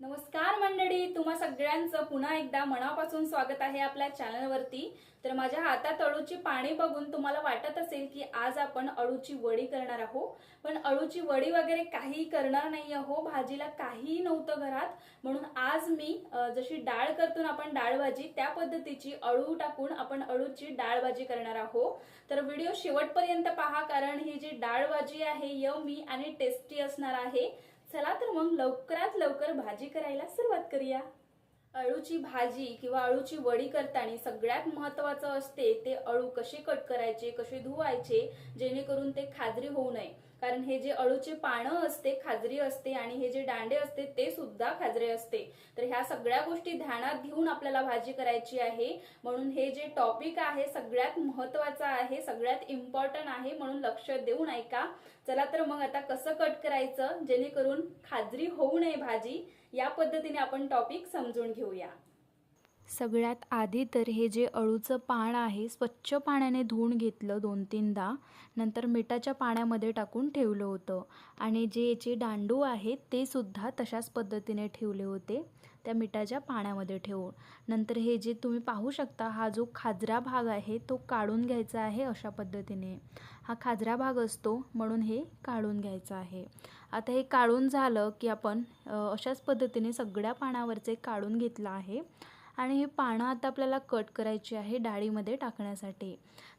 नमस्कार मंडळी तुम्हा सगळ्यांचं पुन्हा एकदा मनापासून स्वागत आहे आपल्या चॅनलवरती. तर माझ्या हातात अळूची पाणी बघून तुम्हाला वाटत असेल की आज आपण अळूची वडी करणार आहोत. पण अळूची वडी वगैरे काही करणार नाही आहो भाजीला काहीही नव्हतं घरात. म्हणून आज मी जशी डाळ करतो ना आपण डाळ भाजी त्या पद्धतीची अळू टाकून आपण अळूची डाळ भाजी करणार आहोत. तर व्हिडिओ शेवटपर्यंत पहा कारण ही जी डाळ भाजी आहे यमी आणि टेस्टी असणार आहे. चला तर मग लवकरात लवकर भाजी करायला सुरुवात करूया. अळूची भाजी किंवा अळूची वडी करताना सगळ्यात महत्वाचं असते ते अळू कसे कट करायचे कसे धुवायचे जेणेकरून ते खाजरी होऊ नये. कारण हे जे अळूचे पानं असते खाजरी असते आणि हे जे दांडे असते ते सुद्धा खाजरे असते. तर ह्या सगळ्या गोष्टी ध्यानात घेऊन आपल्याला भाजी करायची आहे. म्हणून हे जे टॉपिक आहे सगळ्यात महत्वाचं आहे सगळ्यात इम्पॉर्टंट आहे म्हणून लक्ष देऊन ऐका. चला तर मग आता कसं कट करायचं? जेणेकरून खाजरी होऊ नये भाजी. या पद्धतीने आपण टॉपिक समजून घेऊया. सगळ्यात आधी तर हे जे अळूचं पान आहे स्वच्छ पाण्याने धुवून घेतलं दोन तीनदा नंतर मिठाच्या पाण्यामध्ये टाकून ठेवलं होतं. आणि जे याचे दांडू आहेत ते सुद्धा तशाच पद्धतीने ठेवले होते. त्या मिठाच्या पाण्यामध्ये ठेवून. नंतर हे जे तुम्ही पाहू शकता हा जो खाजरा भाग आहे तो काढून घ्यायचा आहे अशा पद्धतीने. हा खाजरा भाग असतो म्हणून हे काढून घ्यायचं आहे. आता हे काढून झालं की आपण अशाच पद्धतीने सगळ्या पानावरचे काढून घेतलं आहे. आणि हे पानं आता आपल्याला कट करायची आहे डाळीमध्ये टाकण्यासाठी.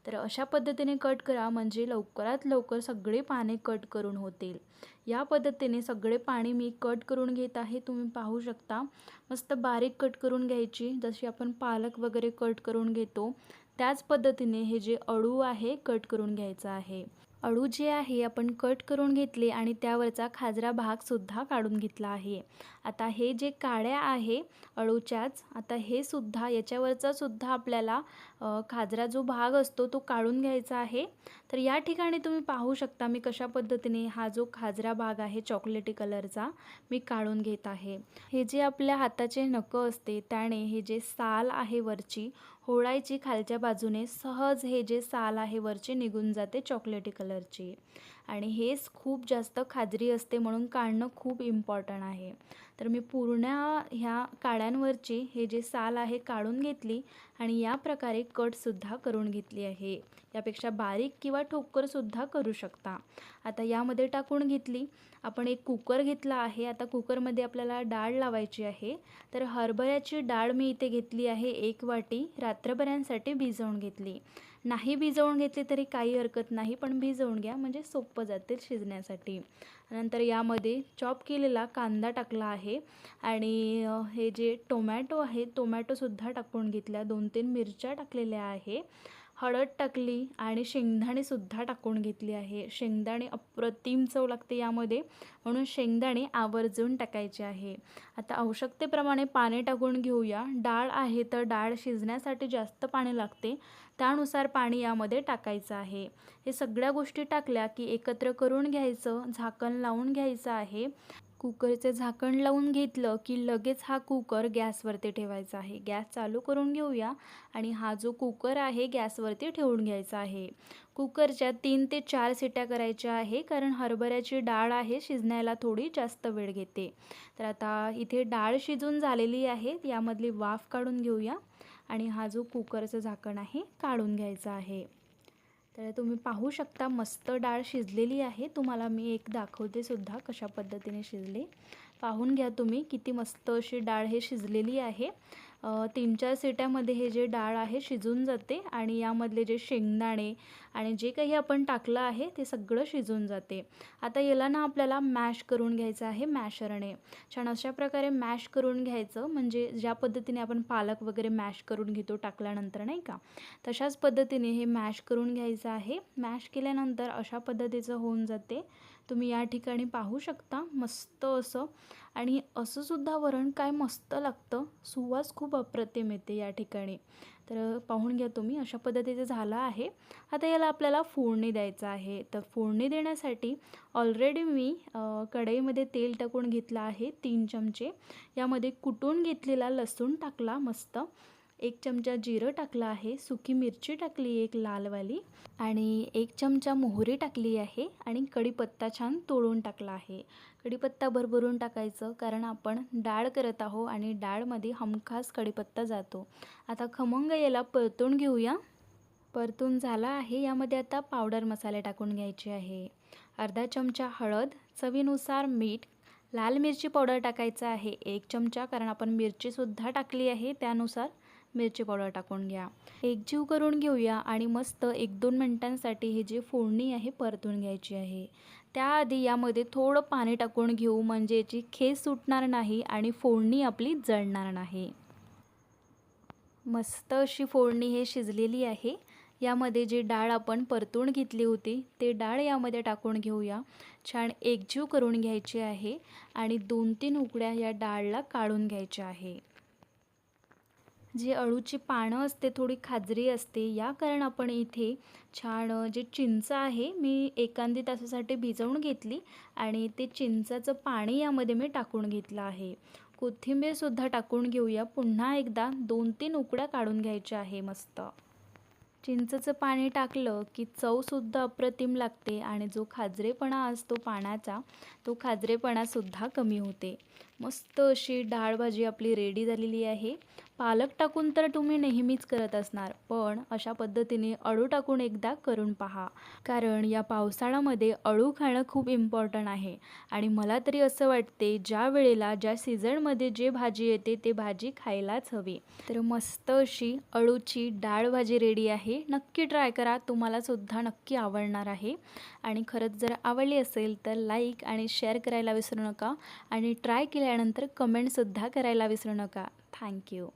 तर अशा पद्धतीने कट करा म्हणजे लवकरात लवकर सगळे पाने कट करून होतील. या पद्धतीने सगळे पाणी मी कट करून घेत आहे तुम्ही पाहू शकता. मस्त बारीक कट करून घ्यायची जशी आपण पालक वगैरे कट करून घेतो त्याच पद्धतीने हे जे अळू आहे कट करून घ्यायचं आहे. अळू जे आहे आपण कट करून घेतले आणि त्यावरचा खाजरा भागसुद्धा काढून घेतला आहे. आता हे जे काड्या आहे अळूच्याच आता हे सुद्धा याच्यावरचा सुद्धा आपल्याला खाजरा जो भाग असतो तो काढून घ्यायचा आहे. तर या ठिकाणी तुम्ही पाहू शकता मी कशा पद्धतीने हा जो खाजरा भाग आहे चॉकलेटी कलरचा मी काढून घेत आहे. हे जे आपल्या हाताचे नखं असते त्याने हे जे साल आहे वरची होळायची खालच्या बाजूने सहज हे जे साल आहे वरचे निघून जाते चॉकलेटी कलरची आणि हेच खूप जास्त खाजरी असते म्हणून काढणं खूप इम्पॉर्टंट आहे. तर मी पूर्ण ह्या काड्यांवरची हे जे साल आहे काढून घेतली आणि या प्रकारे कटसुद्धा करून घेतली आहे. यापेक्षा बारीक किंवा ठोकरसुद्धा करू शकता. आता यामध्ये टाकून घेतली. आपण एक कुकर घेतला आहे. आता कुकरमध्ये आपल्याला डाळ लावायची आहे. तर हरभऱ्याची डाळ मी इथे घेतली आहे. एक वाटी रात्रभऱ्यांसाठी भिजवून घेतली. नाही भिजवून घेतली तरी काही हरकत नाही पण भिजवून घ्या. म्हणजे सोपं जातील शिजण्यासाठी. नंतर यामध्ये चॉप केलेला कांदा टाकला आहे आणि हे जे टोमॅटो आहे टोमॅटोसुद्धा टाकून घेतल्या. दोन तीन मिरच्या टाकलेल्या आहे. हळद टाकली आणि शेंगदाणेसुद्धा टाकून घेतली आहे. शेंगदाणे अप्रतिम चव लागते यामध्ये. म्हणून शेंगदाणे आवर्जून टाकायचे आहे. आता आवश्यकतेप्रमाणे पाणी टाकून घेऊया. डाळ आहे तर डाळ शिजण्यासाठी जास्त पाणी लागते. त्यानुसार पाणी यामध्ये टाकायचं आहे. हे सगळ्या गोष्टी टाकल्या की एकत्र करून घ्यायचं झाकण लावून घ्यायचं आहे. कुकरचे झाकण लावून घेतलं की लगेच हा कुकर गॅसवरती ठेवायचा आहे. गॅस चालू करून घेऊया आणि हा जो कुकर आहे गॅसवरती ठेवून घ्यायचा आहे. कुकरच्या तीन ते चार सिट्या करायच्या आहे कारण हरभऱ्याची डाळ आहे शिजण्याला थोडी जास्त वेळ घेते. तर आता इथे डाळ शिजून झालेली आहे यामधली वाफ काढून घेऊया आणि हा जो कुकरचं झाकण आहे काढून घ्यायचा आहे. तर तुम्ही पाहू शकता मस्त डाळ शिजलेली आहे. तुम्हाला मी एक दाखवते सुद्धा कशा पद्धतीने शिजले. पाहून घ्या तुम्ही किती मस्त अशी डाळ हे शिजलेली आहे. तीन चार सिट्यामध्ये हे जे डाळ आहे शिजून जाते आणि यामधले जे शेंगदाणे आणि जे काही आपण टाकलं आहे ते सगळं शिजून जाते. आता याला ना आपल्याला मॅश करून घ्यायचं आहे मॅशरणे छान अशा प्रकारे मॅश करून घ्यायचं म्हणजे ज्या पद्धतीने आपण पालक वगैरे मॅश करून घेतो टाकल्यानंतर नाही का? तशाच पद्धतीने हे मॅश करून घ्यायचं आहे. मॅश केल्यानंतर अशा पद्धतीचं होऊन जाते. तुम्ही या ठिकाणी पाहू शकता मस्त असं. आणि असंसुद्धा वरण काय मस्त लागतं. सुवास खूप अप्रतिम येते या ठिकाणी. तर पाहून घ्या तुम्ही अशा पद्धतीचं झालं आहे. आता याला आपल्याला फोडणी द्यायचं आहे. तर फोडणी देण्यासाठी ऑलरेडी मी कढईमध्ये तेल टाकून घेतलं आहे तीन चमचे. यामध्ये कुटून घेतलेला लसूण टाकला मस्त. एक चमचा जिरं टाकलं आहे सुकी मिरची टाकली एक लालवाली आणि एक चमचा मोहरी टाकली आहे आणि कढीपत्ता छान तोडून टाकला आहे. कढीपत्ता भरभरून टाकायचं कारण आपण डाळ करत आहो आणि डाळमध्ये हमखास कढीपत्ता जातो. आता खमंग याला परतून घेऊया. परतून झाला आहे यामध्ये आता पावडर मसाले टाकून घ्यायचे आहे. अर्धा चमचा हळद चवीनुसार मीठ लाल मिरची पावडर टाकायचं आहे एक चमचा कारण आपण मिरचीसुद्धा टाकली आहे त्यानुसार मिरची पावडर टाकून घ्या. एकजीव करून घेऊया आणि मस्त एक दोन मिनटांसाठी ही जी फोडणी आहे परतून घ्यायची आहे. त्याआधी यामध्ये थोडं पाणी टाकून घेऊ म्हणजे याची खेस सुटणार नाही आणि फोडणी आपली जळणार नाही. मस्त अशी फोडणी हे शिजलेली आहे. यामध्ये जी डाळ आपण परतून घेतली होती ते डाळ यामध्ये टाकून घेऊया. छान एकजीव करून घ्यायची आहे आणि दोन तीन उकड्या या डाळला काढून घ्यायच्या आहे. जी अळूची पानं असते थोडी खाजरी असते या कारण आपण इथे छान जे चिंच आहे मी एकांदी तासासाठी भिजवून घेतली आणि ते चिंचाचं पाणी यामध्ये मी टाकून घेतलं आहे. कोथिंबीरसुद्धा टाकून घेऊया. पुन्हा एकदा दोन तीन उकड्या काढून घ्यायच्या आहे मस्त. चिंचचं पाणी टाकलं की चवसुद्धा अप्रतिम लागते आणि जो खाजरेपणा असतो पाण्याचा तो खाजरेपणासुद्धा कमी होते. मस्त अशी डाळ भाजी आपली रेडी झालेली आहे. पालक टाकून तर तुम्ही नेहमीच करत असणार पण अशा पद्धतीने अळू टाकून एकदा करून पहा. कारण या पावसाळ्यामध्ये अळू खाणं खूप इम्पॉर्टंट आहे. आणि मला तरी असं वाटते ज्या वेळेला ज्या सीझनमध्ये जे भाजी येते ते भाजी खायलाच हवी. तर मस्त अशी अळूची डाळ भाजी रेडी आहे. नक्की ट्राय करा. तुम्हाला सुद्धा नक्की आवडणार आहे. आणि खरंच जर आवडली असेल तर लाईक आणि शेअर करायला विसरू नका. आणि ट्राय केल्यानंतर कमेंटसुद्धा करायला विसरू नका. थँक्यू